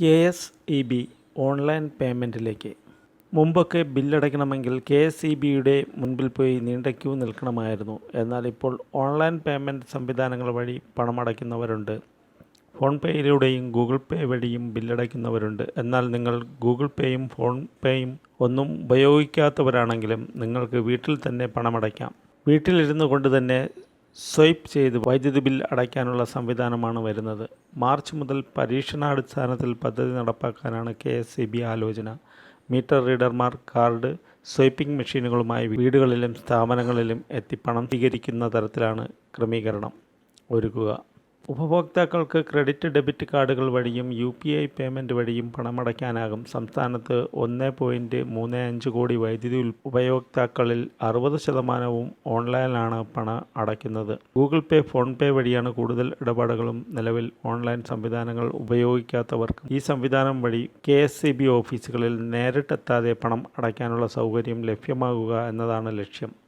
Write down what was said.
K S E B online പേയ്മെന്റിലേക്ക്. മുമ്പൊക്കെ ബില്ലടയ്ക്കണമെങ്കിൽ K S E ബിയുടെ മുൻപിൽ പോയി നീണ്ട ക്യൂ നിൽക്കണമായിരുന്നു. എന്നാൽ ഇപ്പോൾ ഓൺലൈൻ പേയ്മെന്റ് സംവിധാനങ്ങൾ വഴി പണമടയ്ക്കുന്നവരുണ്ട്. ഫോൺ പേയിലൂടെയും ഗൂഗിൾ പേ വഴിയും ബില്ലടയ്ക്കുന്നവരുണ്ട്. എന്നാൽ നിങ്ങൾ ഗൂഗിൾ പേയും ഫോൺ പേയും ഒന്നും ഉപയോഗിക്കാത്തവരാണെങ്കിലും നിങ്ങൾക്ക് വീട്ടിൽ തന്നെ പണമടയ്ക്കാം. വീട്ടിലിരുന്നു കൊണ്ട് തന്നെ സ്വൈപ്പ് ചെയ്ത് വൈദ്യുതി ബിൽ അടയ്ക്കാനുള്ള സംവിധാനമാണ് വരുന്നത്. മാർച്ച് മുതൽ പരീക്ഷണാടിസ്ഥാനത്തിൽ പദ്ധതി നടപ്പാക്കാനാണ് കെ എസ് ബി ആലോചന. മീറ്റർ റീഡർമാർ കാർഡ് സ്വൈപ്പിംഗ് മെഷീനുകളുമായി വീടുകളിലും സ്ഥാപനങ്ങളിലും എത്തി പണം സ്വീകരിക്കുന്ന തരത്തിലാണ് ക്രമീകരണം. ഒരുക്കുക. ഉപഭോക്താക്കൾക്ക് ക്രെഡിറ്റ് ഡെബിറ്റ് കാർഡുകൾ വഴിയും യു പി ഐ പേയ്മെന്റ് വഴിയും പണമടയ്ക്കാനാകും. സംസ്ഥാനത്ത് ഒന്ന് പോയിന്റ് മൂന്ന് അഞ്ച് കോടി വൈദ്യുതി ഉപയോക്താക്കളിൽ അറുപത് ശതമാനവും ഓൺലൈനിലാണ് പണം അടയ്ക്കുന്നത്. ഗൂഗിൾ പേ ഫോൺ പേ വഴിയാണ് കൂടുതൽ ഇടപാടുകളും നിലവിൽ ഓൺലൈൻ സംവിധാനങ്ങൾ ഉപയോഗിക്കാത്തവർക്ക്. ഈ സംവിധാനം വഴി കെ ഓഫീസുകളിൽ നേരിട്ടെത്താതെ പണം അടയ്ക്കാനുള്ള സൗകര്യം ലഭ്യമാകുക എന്നതാണ് ലക്ഷ്യം.